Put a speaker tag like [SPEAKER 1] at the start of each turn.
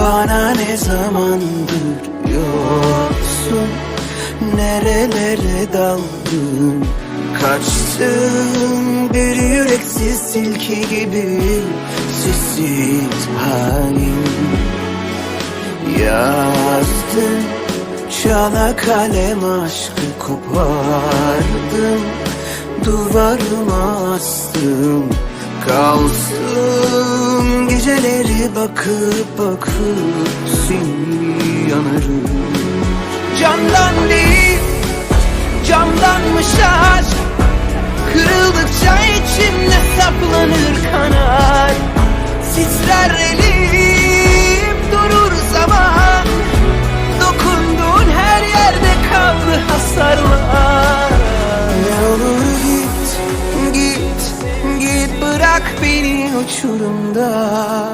[SPEAKER 1] Bana ne zamandır yoksun? Nerelere daldın? Kaçtın? Bir yüreksiz tilki gibi Sessiz halin. Yazdın Çala kalem aşkı kopardım Duvarıma astım Kalsın geceleri bakıp bakıp seni yanarım. Candan değil camdanmış aşk. Kırıldıkça içimde saplanır kanar. Titrer elim durur zaman. Dokunduğun her yerde kaldı hasarlar. Ne olur git, git, git. Bırak beni uçurumda